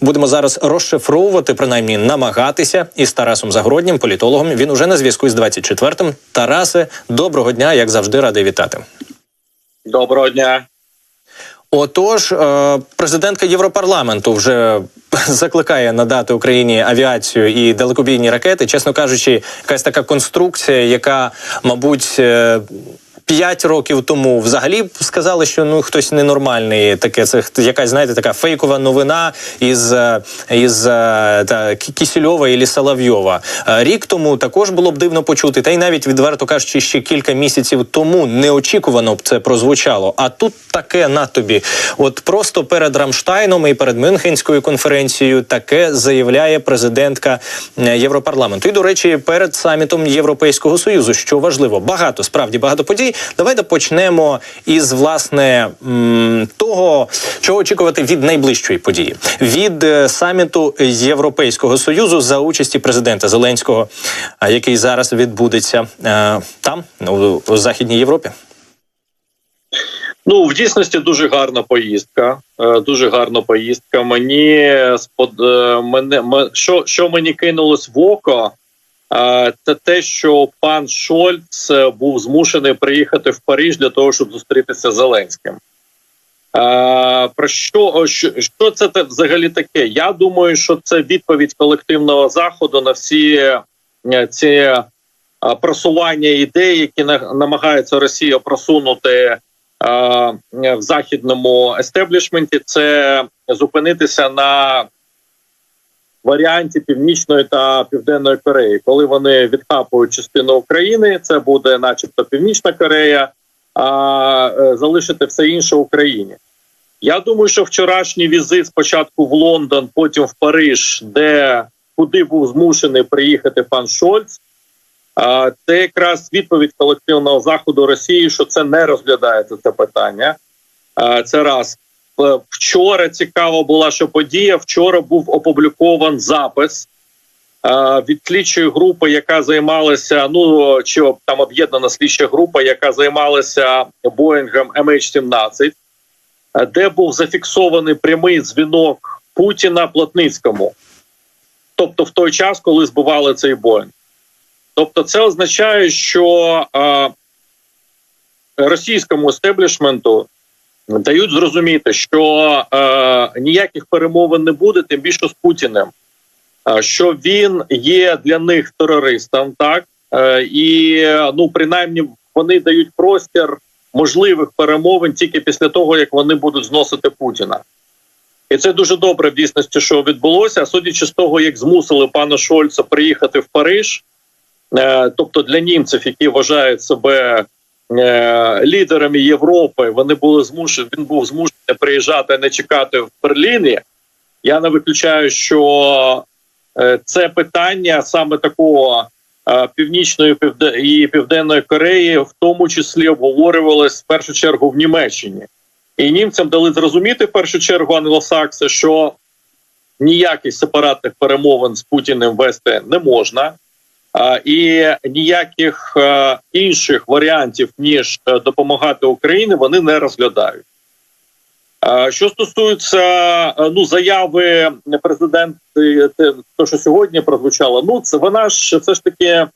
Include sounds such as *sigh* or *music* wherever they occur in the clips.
будемо зараз розшифровувати, принаймні намагатися із Тарасом Загороднім, політологом. Він уже на зв'язку з 24-м. Тарасе, доброго дня, як завжди, радий вітати. Доброго дня. Отож, е, президентка Європарламенту вже *laughs* закликає надати Україні авіацію і далекобійні ракети. Чесно кажучи, якась така конструкція, яка, мабуть. П'ять років тому взагалі сказали, що ну хтось ненормальний. Таке це якась знаєте, така фейкова новина із е, із е, та Кісільова і Соловйова. Е, Рік тому також було б дивно почути, та й навіть відверто кажучи, ще кілька місяців тому неочікувано б це прозвучало. А тут таке на тобі. От просто перед Рамштайном і перед Мюнхенською конференцією таке заявляє президентка Європарламенту. І до речі, перед самітом Європейського союзу, що важливо, багато справді багато подій. Давайте почнемо із власне того, чого очікувати від найближчої події від е, саміту Європейського союзу за участі президента Зеленського, який зараз відбудеться е, там, ну, у Західній Європі. Ну в дійсності дуже гарна поїздка. е, Дуже гарна поїздка. Мені спод мене що, що мені кинулось в око, це те, що пан Шольц е, був змушений приїхати в Париж для того, щоб зустрітися з Зеленським. Про що, що, це взагалі таке? Я думаю, що це відповідь колективного заходу на всі е, ці е, просування ідей, які на- намагається Росія просунути в західному естеблішменті, це зупинитися на варіанті Північної та Південної Кореї, коли вони відкапують частину України, це буде, начебто, Північна Корея, а е, залишити все інше Україні. Я думаю, що вчорашній візит спочатку в Лондон, потім в Париж, де куди був змушений приїхати пан Шольц. Це якраз відповідь колективного заходу Росії, що це не розглядається це питання. Це раз вчора цікава була, що подія. Вчора був опублікован запис е, від слідчої групи, яка займалася. Ну чи там об'єднана слідча група, яка займалася Боїнгом MH17, е, де був зафіксований прямий дзвінок Путіна Плотницькому, тобто в той час, коли збивали цей Боїнг. Тобто, це означає, що е, російському естеблішменту дають зрозуміти, що е, ніяких перемовин не буде, тим більше з Путіним, е, що він є для них терористом, так е, і ну принаймні вони дають простір можливих перемовин тільки після того, як вони будуть зносити Путіна. І це дуже добре в дійсності, що відбулося. Судячи з того, як змусили пана Шольца приїхати в Париж, е, тобто для німців, які вважають себе лідерами Європи, вони були змушені. Він був змушений приїжджати, не чекати в Берліні. Я не виключаю, що е, це питання саме такого е, північної і південної Кореї, в тому числі обговорювалось в першу чергу в Німеччині. І німцям дали зрозуміти в першу чергу англосакси, що ніяких сепаратних перемовин з Путіним вести не можна, і ніяких е, інших варіантів ніж е, допомагати Україні, вони не розглядають. Що стосується е, ну заяви президента, то що сьогодні прозвучало, ну це вона ж все ж таки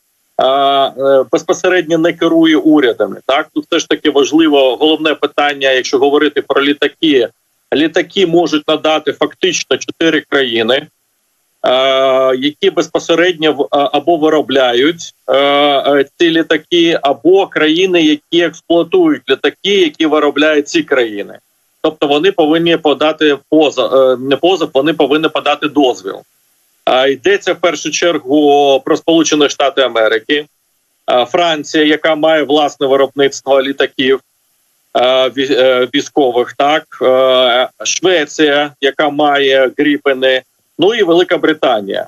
безпосередньо не керує урядами. Так тут все ж таки важливо головне питання, якщо говорити про літаки. Літаки можуть надати фактично чотири країни, які безпосередньо в- або виробляють е, е, ці літаки, або країни, які експлуатують літаки, які виробляють ці країни. Тобто вони повинні подати позов, е, не позов, вони повинні подати дозвіл. А йдеться в першу чергу про Сполучені Штати Америки, Франція, яка має власне виробництво літаків е, е, військових, так е, Швеція, яка має гріпени, ну і Велика Британія.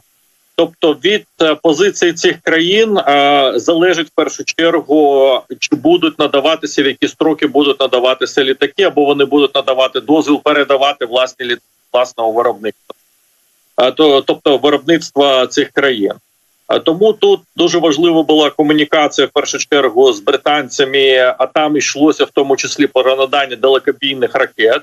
Тобто від е, позиції цих країн е, залежить в першу чергу, чи будуть надаватися в які строки будуть надаватися літаки, або вони будуть надавати дозвіл передавати власні літаки власного виробництва, Е, то, тобто виробництва цих країн. Е, Тому тут дуже важлива була комунікація в першу чергу з британцями, а там йшлося в тому числі про надання далекобійних ракет.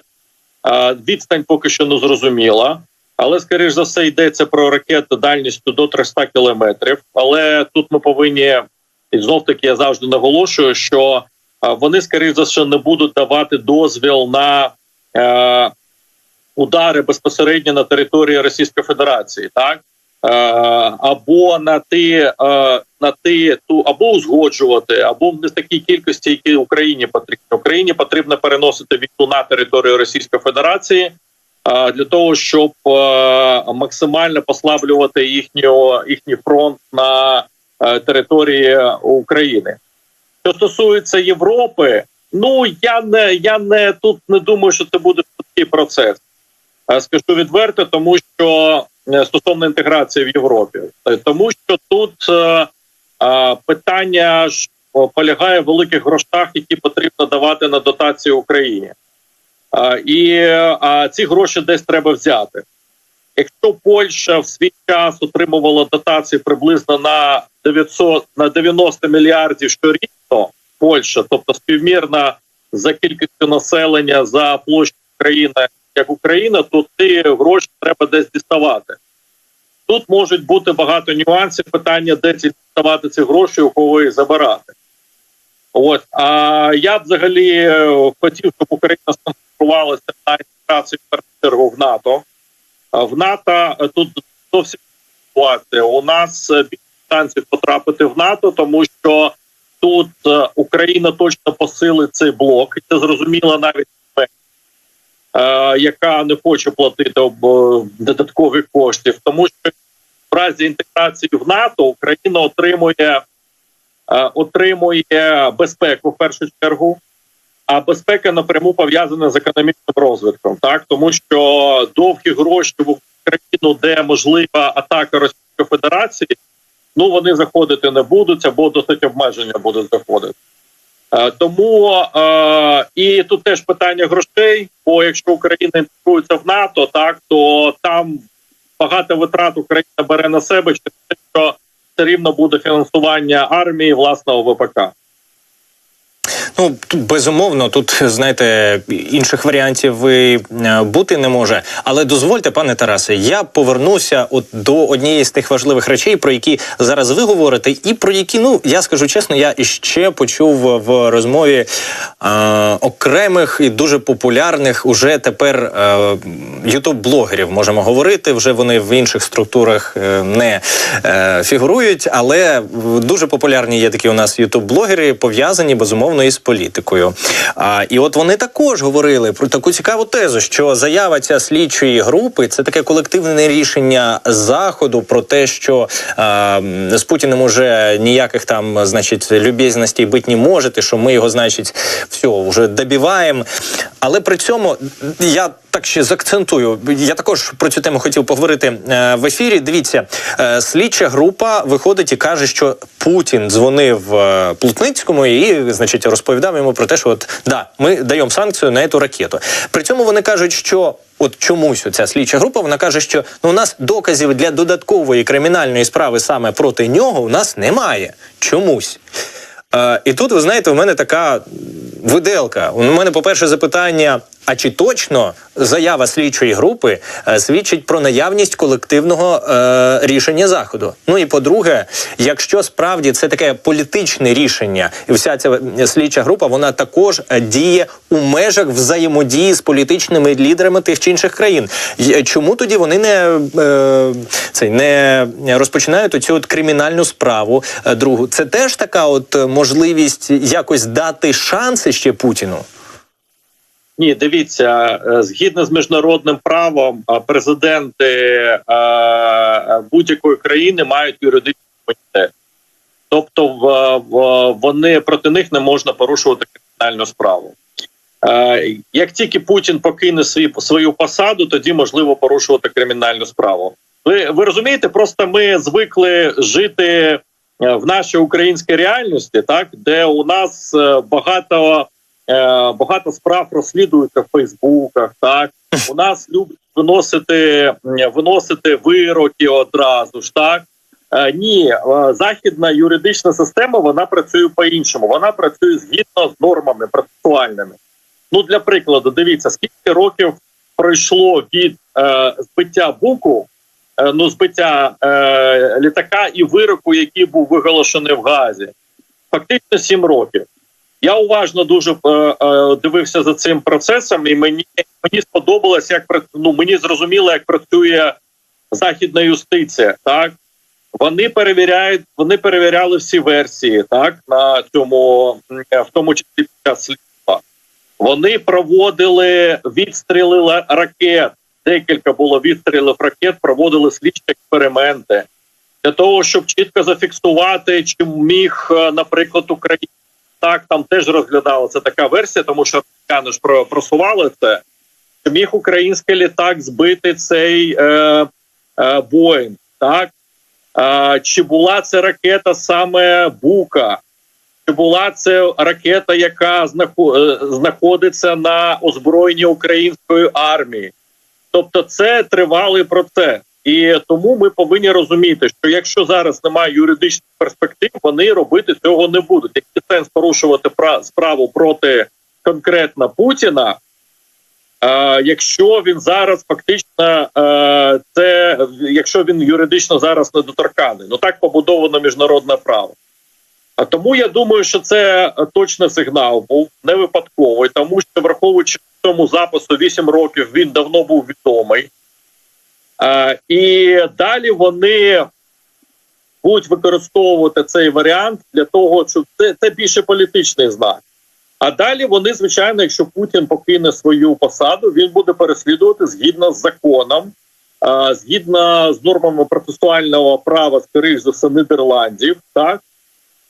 Е, Відстань поки що не зрозуміла. Але, скоріш за все, йдеться про ракети дальністю до 300 кілометрів. Але тут ми повинні і знов таки я завжди наголошую, що е, вони, скоріш за все, не будуть давати дозвіл на е, удари безпосередньо на території Російської Федерації, так е, або на ті, е, на ті ту або узгоджувати, або не такій кількості, які Україні потрібно. Україні потрібно переносити війну на територію Російської Федерації для того, щоб е, максимально послаблювати їхню їхній фронт на е, території України. Що стосується Європи, ну я не я не тут не думаю, що це буде такий процес. Е, Скажу відверто, тому що стосовно інтеграції в Європі, тому що тут питання ж полягає в великих грошах, які потрібно давати на дотацію Україні, і ці гроші десь треба взяти. Якщо Польща в свій час отримувала дотації приблизно на 900, на 90 мільярдів щорічно, Польща, тобто співмірна за кількістю населення за площу країни як Україна, то ці гроші треба десь діставати. Тут можуть бути багато нюансів. Питання, де ці діставати ці гроші, у кого їх забирати. От а я б взагалі е, хотів, щоб Україна сконцентрувалася на інтеграції в чергу в НАТО. В НАТО е, тут зовсім ситуація. У нас е, шансів потрапити в НАТО, тому що тут е, Україна точно посилить цей блок, це зрозуміло навіть яка не хоче платити об, додаткових коштів, тому що в разі інтеграції в НАТО Україна отримує, отримує безпеку в першу чергу. А безпека напряму пов'язана з економічним розвитком, так тому що довгі гроші в Україну, де можлива атака Російської Федерації, ну вони заходити не будуть або досить обмеження будуть заходити. Е, тому е, і тут теж питання грошей. Бо якщо Україна інтегрується в НАТО, так то там багато витрат Україна бере на себе, що все рівно буде фінансування армії власного ВПК. Ну тут безумовно, тут знаєте, інших варіантів і е, бути не може. Але дозвольте, пане Тарасе, я повернуся от до однієї з тих важливих речей, про які зараз ви говорите, і про які, ну я скажу чесно, я іще почув в розмові е, окремих і дуже популярних уже тепер е, ютуб-блогерів. Можемо говорити. Вже вони в інших структурах е, не е, фігурують, але дуже популярні є такі у нас ютуб-блогери, пов'язані безумовно із політикою. А, і от вони також говорили про таку цікаву тезу, що заява ця слідчої групи це таке колективне рішення заходу про те, що а, з Путіним уже ніяких там, значить, любезностей бить не можете, що ми його, значить, все вже добіваємо. Але при цьому я так ще заакцентую. Я також про цю тему хотів поговорити е, в ефірі. Дивіться, е, слідча група виходить і каже, що Путін дзвонив е, Плутницькому і, значить, розповідав йому про те, що от да, ми даємо санкцію на цю ракету. При цьому вони кажуть, що. От чомусь ця слідча група вона каже, що ну у нас доказів для додаткової кримінальної справи саме проти нього у нас немає. Чомусь. Е, і тут, ви знаєте, у мене така виделка. У мене, по-перше, запитання: а чи точно заява слідчої групи е, свідчить про наявність колективного е, рішення заходу? Ну і по-друге, якщо справді це таке політичне рішення, і вся ця е, слідча група вона також е, діє у межах взаємодії з політичними лідерами тих чи інших країн. Чому тоді вони не, е, цей, не розпочинають оцю от кримінальну справу? е, Другу, це теж така от е, можливість якось дати шанси ще Путіну. Ні, дивіться, е, згідно з міжнародним правом, е, президенти е, будь-якої країни мають юридичний імунітет. Тобто, вони проти них не можна порушувати кримінальну справу. Як тільки Путін покине свій, свою посаду, тоді можливо порушувати кримінальну справу. Ви, ви розумієте, просто ми звикли жити в нашій українській реальності, так де у нас багато багато справ розслідуються в Фейсбуках. Так у нас люблять виносити виносити вироки одразу ж. Так Е, ні, е, західна юридична система вона працює по-іншому. Вона працює згідно з нормами процесуальними. Ну для прикладу, дивіться, скільки років пройшло від е, збиття буку, е, ну збиття е, літака і вироку, який був виголошений в Газі. Фактично 7 років. Я уважно дуже е, е, дивився за цим процесом, і мені мені сподобалось, як ну, мені зрозуміло, як працює західна юстиція. Так вони перевіряють, вони перевіряли всі версії, так на цьому в тому числі під час слідства. Вони проводили відстріли ракет. Декілька було відстрілів ракет, проводили слідчі експерименти для того, щоб чітко зафіксувати, чи міг, е, наприклад, Україна так там теж розглядалася така версія, тому що ж просували це. Чи міг український літак збити цей е, е, Боїнг, так? Е, чи була це ракета саме Бука? Чи була це ракета, яка е, знаходиться на озброєнні української армії? Тобто, це тривалий процес. І тому ми повинні розуміти, що якщо зараз немає юридичних перспектив, вони робити цього не будуть. Який сенс порушувати пра- справу проти конкретно Путіна, е, якщо він зараз фактично е, це якщо він юридично зараз недоторканий, ну так побудовано міжнародне право. А тому я думаю, що це точно сигнал був не випадковий, тому що враховуючи цьому запису 8 років, він давно був відомий. Е, і далі вони будуть використовувати цей варіант для того, щоб це, це більше політичний знак. А далі вони, звичайно, якщо Путін покине свою посаду, він буде переслідувати згідно з законом, е, згідно з нормами процесуального права, скоріш за все, Нідерландів, так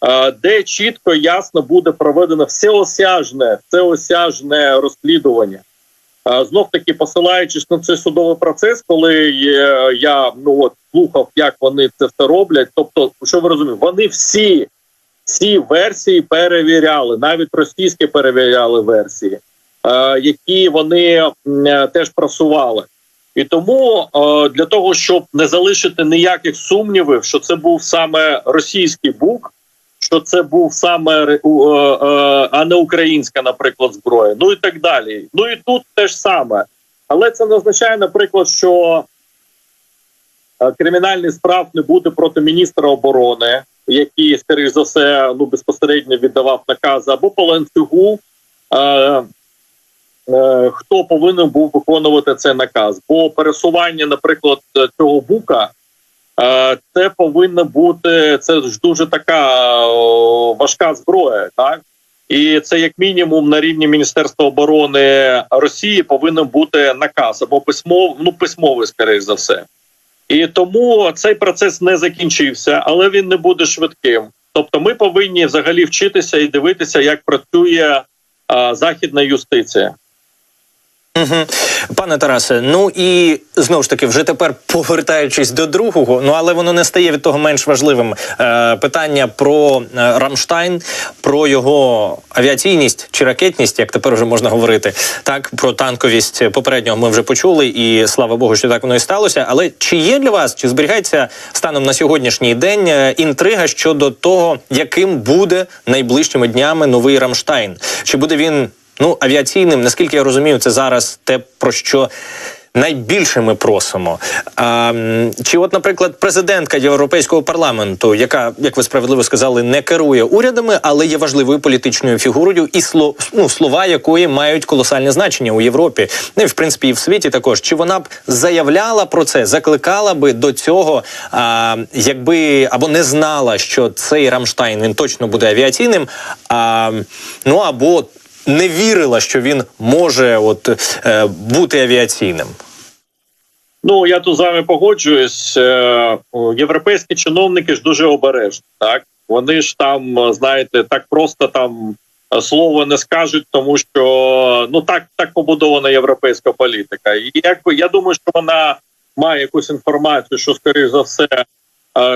е, де чітко ясно буде проведено всеосяжне, всеосяжне розслідування. Знов таки посилаючись на цей судовий процес, коли е, я ну от слухав, як вони це все роблять. Тобто, що ви розумієте, вони всі всі версії перевіряли, навіть російські перевіряли версії, е, які вони е, теж просували. І тому е, для того, щоб не залишити ніяких сумнівів, що це був саме російський бук, що це був саме е, е, а не українська, наприклад, зброя. Ну і так далі. Ну і тут теж саме. Але це не означає, наприклад, що е, кримінальних справ не буде проти міністра оборони, який, скоріш за все, ну безпосередньо віддавав накази, або по ланцюгу. Е, е, Хто повинен був виконувати цей наказ? Бо пересування, наприклад, цього бука Е, Це повинна бути це ж дуже така важка зброя, так і це як мінімум на рівні Міністерства оборони Росії повинен бути наказ або письмов, ну письмовий, скоріш за все. І тому цей процес не закінчився, але він не буде швидким. Тобто, ми повинні взагалі вчитися і дивитися, як працює а, західна юстиція. Угу. Пане Тарасе, ну і знову ж таки, вже тепер повертаючись до другого, ну але воно не стає від того менш важливим. Е, питання про е, Рамштайн, про його авіаційність чи ракетність, як тепер вже можна говорити. Так, про танковість попереднього ми вже почули, і слава Богу, що так воно і сталося. Але чи є для вас, чи зберігається станом на сьогоднішній день е, інтрига щодо того, яким буде найближчими днями новий Рамштайн? Чи буде він? Ну, авіаційним, наскільки я розумію, це зараз те, про що найбільше ми просимо. А, чи, от, наприклад, президентка Європейського парламенту, яка, як ви справедливо сказали, не керує урядами, але є важливою політичною фігурою, і сло, ну, слова якої мають колосальне значення у Європі, ну і в принципі і в світі також. Чи вона б заявляла про це, закликала би до цього, а, якби або не знала, що цей Рамштайн він точно буде авіаційним, а, ну або не вірила, що він може от е, бути авіаційним. Ну я тут з вами погоджуюсь. Е, Європейські чиновники ж дуже обережні. Так вони ж там, е, знаєте, так просто там е, слово не скажуть, тому що ну так так побудована європейська політика. І якби я думаю, що вона має якусь інформацію, що скоріш за все,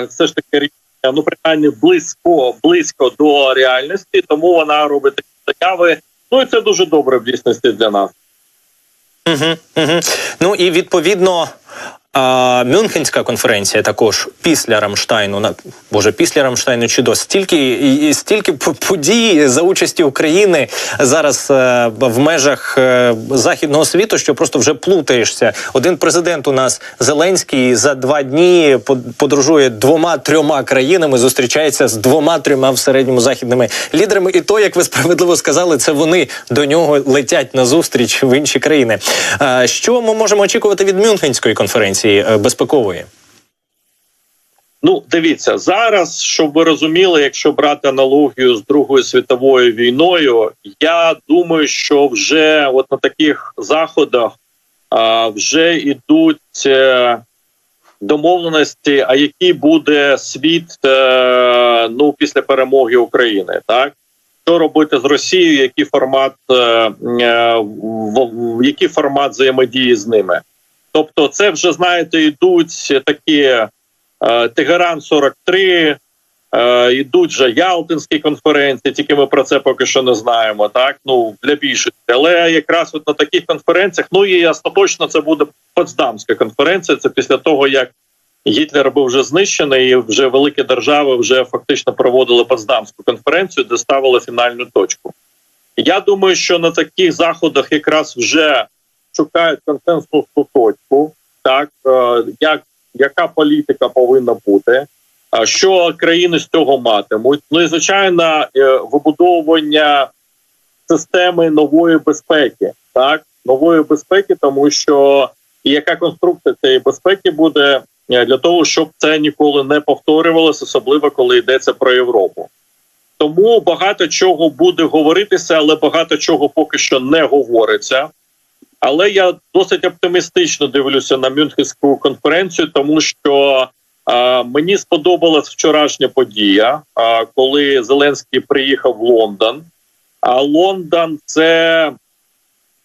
все ж таки рішення, ну принаймні близько близько до реальності, тому вона робить такі заяви. Ну і це дуже добре в дійсності для нас. Угу, угу. Ну і відповідно. А Мюнхенська конференція також після Рамштайну, на боже, після Рамштайну чи до стільки і, стільки подій за участі України зараз е, в межах е, західного світу, що просто вже плутаєшся. Один президент у нас Зеленський за два дні под- подорожує двома трьома країнами, зустрічається з двома трьома в середньому західними лідерами. І то, як ви справедливо сказали, це вони до нього летять на зустріч в інші країни. Е, Що ми можемо очікувати від Мюнхенської конференції е, безпекової? Ну, дивіться, зараз, щоб ви розуміли, якщо брати аналогію з Другою світовою війною, я думаю, що вже от на таких заходах а, вже йдуть е, домовленості, а який буде світ е, ну після перемоги України, так що робити з Росією, який формат, е, е, в, в- який формат взаємодії з ними. Тобто, це вже знаєте, йдуть такі е, Тегеран 43, е, йдуть вже Ялтинські конференції, тільки ми про це поки що не знаємо. Так ну для більшості, але якраз от на таких конференціях, ну і остаточно це буде Потсдамська конференція. Це після того як Гітлер був вже знищений, і вже великі держави вже фактично проводили Потсдамську конференцію, де ставили фінальну точку. Я думаю, що на таких заходах якраз вже шукають консенсусну точку, так е, як яка політика повинна бути, що країни з цього матимуть. Ну і звичайно, е, вибудовування системи нової безпеки, так нової безпеки, тому що і яка конструкція цієї безпеки буде е, для того, щоб це ніколи не повторювалося, особливо коли йдеться про Європу. Тому багато чого буде говоритися, але багато чого поки що не говориться. Але я досить оптимістично дивлюся на Мюнхенську конференцію, тому що а, мені сподобалась вчорашня подія, а, коли Зеленський приїхав в Лондон. А Лондон це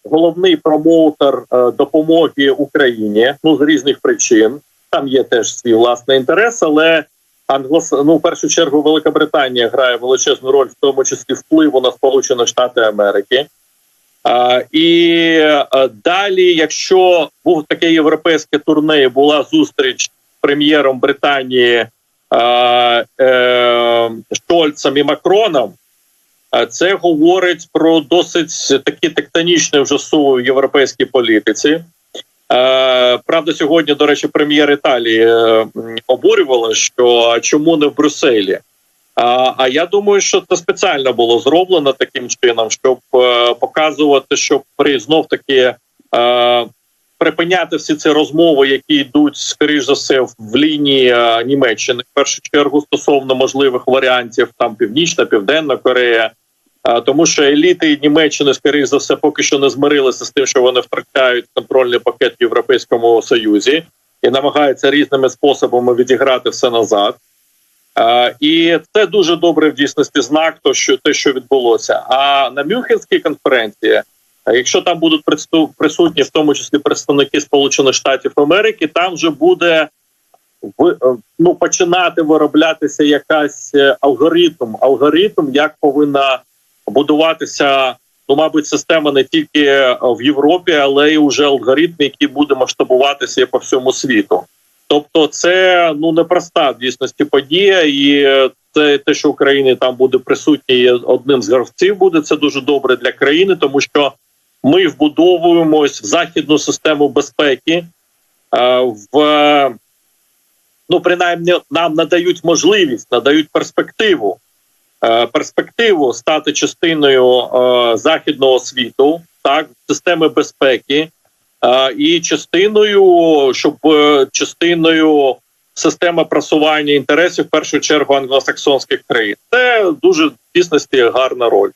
головний промоутер е, допомоги Україні. Ну з різних причин. Там є теж свій власний інтерес, але англос... ну, в першу чергу Велика Британія грає величезну роль, в тому числі впливу на Сполучені Штати Америки. І далі, якщо був таке європейське турне, була зустріч з прем'єром Британії е, і Макроном, це говорить про досить такі тектонічні вже суви в європейській політиці. Е, правда, сьогодні, до речі, прем'єр Італії е, обурювала, що чому не в Брюсселі. А, а я думаю, що це спеціально було зроблено таким чином, щоб е, показувати, щоб при знов таки е, припиняти всі ці розмови, які йдуть скоріш за все в лінії е, Німеччини, в першу чергу стосовно можливих варіантів там Північна, Південна Корея. А, тому що еліти Німеччини, скоріш за все, поки що не змирилися з тим, що вони втрачають контрольний пакет в Європейському Союзі і намагаються різними способами відіграти все назад. А, і це дуже добре в дійсності знак, то що те, що відбулося. А на Мюнхенській конференції, якщо там будуть присутні, в тому числі представники Сполучених Штатів Америки, там вже буде е, ну, починати вироблятися якась е, алгоритм, алгоритм, як повинна будуватися. Ну, мабуть, система не тільки е, в Європі, але й уже алгоритм, який буде масштабуватися по всьому світу. Тобто, це ну непроста в дійсності подія, і це те, що Україна там буде присутній одним з гравців, буде це дуже добре для країни, тому що ми вбудовуємось в західну систему безпеки, е, в ну принаймні нам надають можливість, надають перспективу. е, Перспективу стати частиною е, західного світу, так системи безпеки, і частиною, щоб е, частиною системи просування інтересів в першу чергу англосаксонських країн. Це дуже в дійсності гарна роль.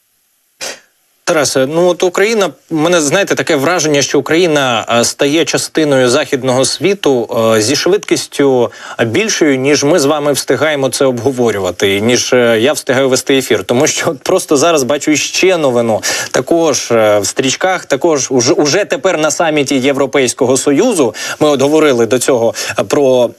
Тарасе, ну от Україна, мене знаєте таке враження, що Україна е, стає частиною західного світу е, зі швидкістю більшою, ніж ми з вами встигаємо це обговорювати, ніж е, я встигаю вести ефір. Тому що просто зараз бачу ще новину. Також е, в стрічках, також уже, уже тепер на саміті Європейського союзу. Ми от говорили до цього е, про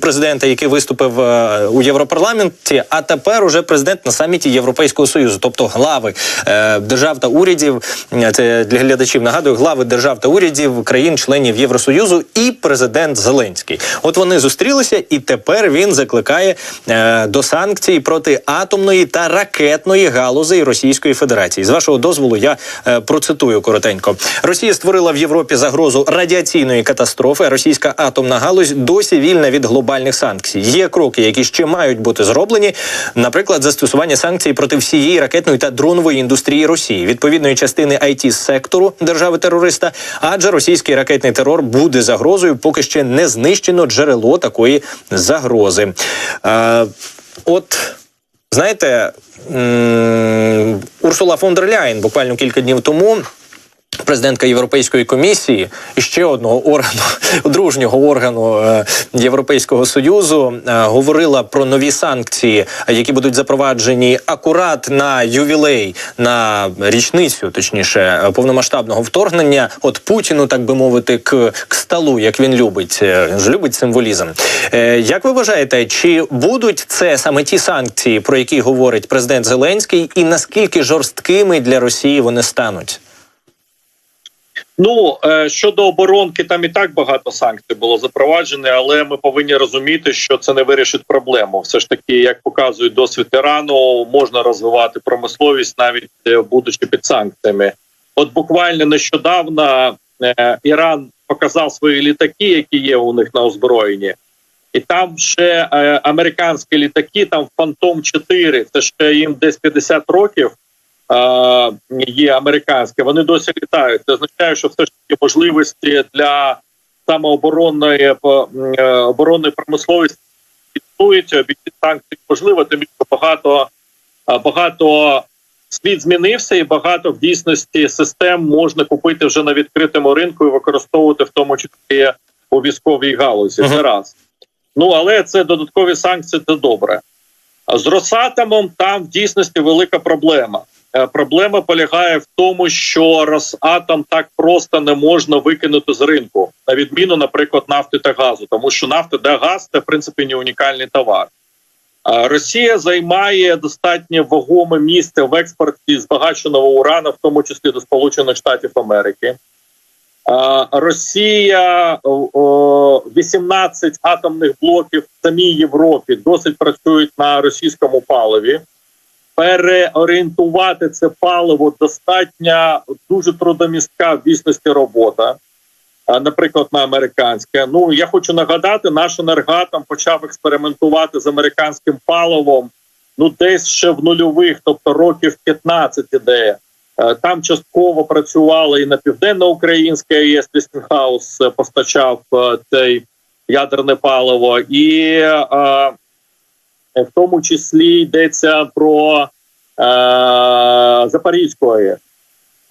президента, який виступив е, у Європарламенті. А тепер уже президент на саміті Європейського союзу, тобто глави е, держав та урядів. е, Це для глядачів нагадую, глави держав та урядів країн-членів Євросоюзу і президент Зеленський. От вони зустрілися, і тепер він закликає е, до санкцій проти атомної та ракетної галузей Російської Федерації. З вашого дозволу я е, процитую коротенько. Росія створила в Європі загрозу радіаційної катастрофи. Російська атомна галузь досі вільна від глобальних санкцій. Є кроки, які ще мають бути зроблені. Наприклад, застосування санкцій проти всієї ракетної та дронової індустрії Росії, відповідної частини it сектору держави терориста. Адже російський ракетний терор буде загрозою, поки ще не знищено джерело такої загрози. Е, от знаєте, Урсула фон дер Ляйн буквально кілька днів тому. Президентка Європейської комісії і ще одного органу *laughs* дружнього органу е, Європейського союзу е, говорила про нові санкції, які будуть запроваджені акурат на ювілей на річницю, точніше, е, повномасштабного вторгнення. От Путіну, так би мовити, к, к столу, як він любить, він ж любить символізм. Як ви вважаєте, чи будуть це саме ті санкції, про які говорить президент Зеленський, і наскільки жорсткими для Росії вони стануть? Ну е, щодо оборонки, там і так багато санкцій було запроваджено, але ми повинні розуміти, що це не вирішить проблему. Все ж таки, як показує досвід Ірану, можна розвивати промисловість навіть е, будучи під санкціями. От буквально нещодавно е, Іран показав свої літаки, які є у них на озброєнні, і там ще американські літаки, там Фантом 4 це ще їм десь 50 років є американське, вони досі літають. Це означає, що все ж таки можливості для самооборонної е, оборонної промисловості існують. Обійти санкції можливо, тим більше багато е, багато світ змінився, і багато в дійсності систем можна купити вже на відкритому ринку і використовувати в тому числі у військовій галузі. Це раз. Ну але це додаткові санкції, це добре. З Росатомом там в дійсності велика проблема. Е, Проблема полягає в тому, що Росатом так просто не можна викинути з ринку, на відміну, наприклад, нафти та газу, тому що нафта та газ це в принципі не унікальний товар. А Росія займає достатньо вагоме місце в експорті збагаченого урану, в тому числі до Сполучених Штатів Америки. Росія о, о, 18 атомних блоків в самій Європі досить працюють на російському паливі. Переорієнтувати це паливо достатньо дуже трудомістка в дійсності робота, наприклад, на американське. Ну я хочу нагадати, наш енергатом почав експериментувати з американським паливом. Ну, десь ще в нульових, тобто років 15 ідея. Е, Там частково працювали і на південноукраїнське АЕС Вестінхаус е, постачав е, цей ядерне паливо, і в тому числі йдеться про Запорізьку АЕС.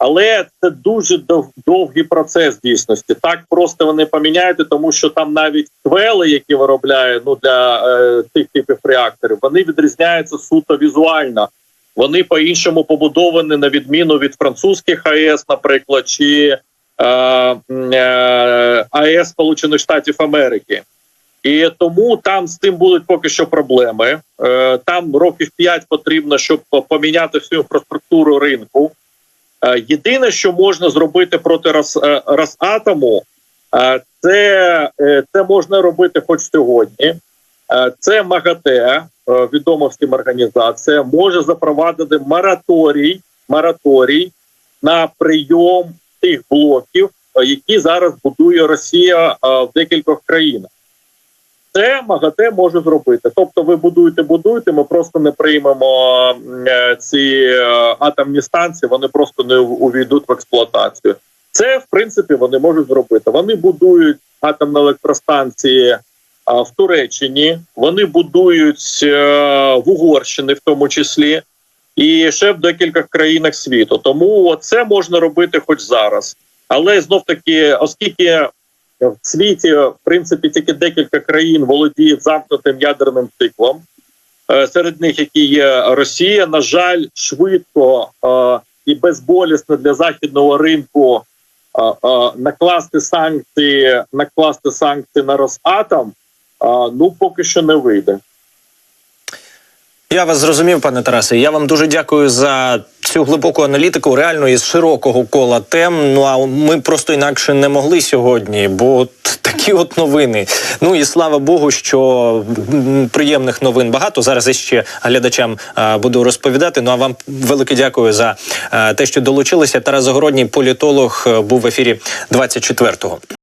Але це дуже довгий процес дійсності. Так просто вони поміняють, тому що там навіть твели, які виробляють ну для е, тих типів реакторів, вони відрізняються суто візуально. Вони по-іншому побудовані на відміну від французьких АЕС, наприклад, чи е, е, АЕС Сполучених Штатів Америки. І тому там з тим будуть поки що проблеми. Е, там років 5 потрібно, щоб поміняти всю інфраструктуру ринку. Е, Єдине, що можна зробити проти е, Росатому, це, це можна робити хоч сьогодні. Е, Це МАГАТЕ, е, відома всім організація, може запровадити мораторій, мораторій на прийом тих блоків, е, які зараз будує Росія в декількох країнах. Це МАГАТЕ може зробити. Тобто, ви будуєте, будуєте. Ми просто не приймемо ці атомні станції, вони просто не увійдуть в експлуатацію. Це в принципі вони можуть зробити. Вони будують атомні електростанції в Туреччині, вони будують е, в Угорщині, в тому числі, і ще в декількох країнах світу. Тому це можна робити хоч зараз. Але знов таки, оскільки в світі, в принципі, тільки декілька країн володіють замкнутим ядерним циклом. Е, Серед них, які є Росія, на жаль, швидко е, і безболісно для західного ринку накласти санкції, накласти санкції на Росатом. Ну поки що не вийде. Я вас зрозумів, пане Тарасе. Я вам дуже дякую за цю глибоку аналітику, реально із широкого кола тем. Ну а ми просто інакше не могли сьогодні, бо от такі от новини. Ну і слава Богу, що приємних новин багато. Зараз я ще глядачам а, буду розповідати. Ну а вам велике дякую за а, те, що долучилися. Тарас Загородній політолог е, був в ефірі 24-го.